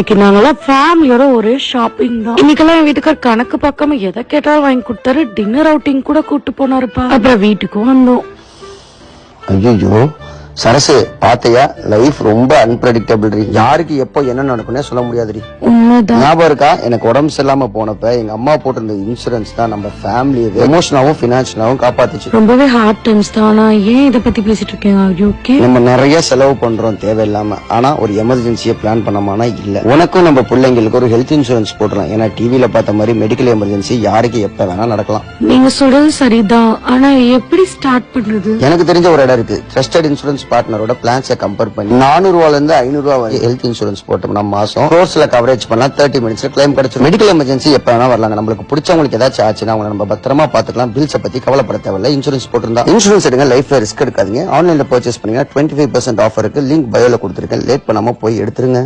இன்னைக்கு நாங்கெல்லாம் ஃபேமிலியோட ஒரே ஷாப்பிங் தான். இன்னைக்கெல்லாம் என் வீட்டுக்கார் கணக்கு பார்க்காம எதை கேட்டாலும் வாங்கி கொடுத்தாரு. டின்னர் அவுட்டிங் கூட கூட்டு போனாருப்பா. அப்புறம் வீட்டுக்கும் வந்தோம். ஐயோ சரசு பாத்தையா லைஃப் ரொம்ப அன்பிரடிக்டபிள் யாருக்கு எப்போ என்ன நடக்கும்னே சொல்ல முடியாதுடி. உண்மைதான். ஞாபகம் இருக்கா? எனக்கு உடம்பு சரியில்லாம போனப்ப எங்க அம்மா போட்டிருந்த இன்சூரன்ஸ் தான் நம்ம ஃபேமிலியை எமோஷனாவும் பினான்சியலாவும் காப்பாத்துச்சு. ரொம்பவே ஹார்ட் டைம்ஸ் தான். ஆனா ஏன் இத பத்தி பேசிட்டு இருக்கீங்க? நம்ம நிறைய செலவு பண்றோம் தேவையில்லாம. ஆனா ஒரு எமர்ஜென்சியை பிளான் பண்ணோமானா இல்ல. உனக்கும் நம்ம பிள்ளைங்களுக்கு ஒரு ஹெல்த் இன்சூரன்ஸ் போடுறோம் ஏன்னா டிவில பார்த்த மாதிரி மெடிக்கல் எமர்ஜென்சி யாருக்கு எப்ப வேணா நடக்கலாம். நீங்க சொல்றது சரிதான். ஆனா எப்படி ஸ்டார்ட் பண்றது? எனக்கு தெரிஞ்ச ஒரு இடம் இருக்கு. ட்ரஸ்டட் இன்சூரன்ஸ் பார்ட்னரோட பிளான்ஸை கம்பேர் பண்ணி நானூறு ரூபால இருந்து ஐநூறு ரூபா வரை ஹெல்த் இன்சூரன்ஸ் போட்டோம்னா மாசம். கோர்ஸ்ல கவரேஜ் பண்ணா தேர்ட்டி மினிட்ஸ்ல கிளைம் கிடைச்சிடும் மெடிக்கல் எமர்ஜென்சி எப்ப வேணா வரலாங்க. நம்மளுக்கு பிடிச்சவங்களுக்கு ஏதாச்சும் ஆச்சுன்னா அவங்க நம்ம பத்திரமா பாத்துக்கலாம் பில்ஸை பத்தி கவலைப்பட தேவையில்ல. இன்சூரன்ஸ் போட்டிருந்தா இன்சூரன்ஸ் எடுங்க. லைஃப்ல ரிஸ்க் எடுக்காதீங்க. ஆன்லைன்ல பர்ச்சேஸ் பண்ணீங்கன்னா டுவெண்ட்டி ஃபைவ் பர்சன்ட் ஆஃபர் இருக்கு லிங்க் பயோல கொடுத்துருக்கேன். லேட் பண்ணாம போய் எடுத்துருங்க.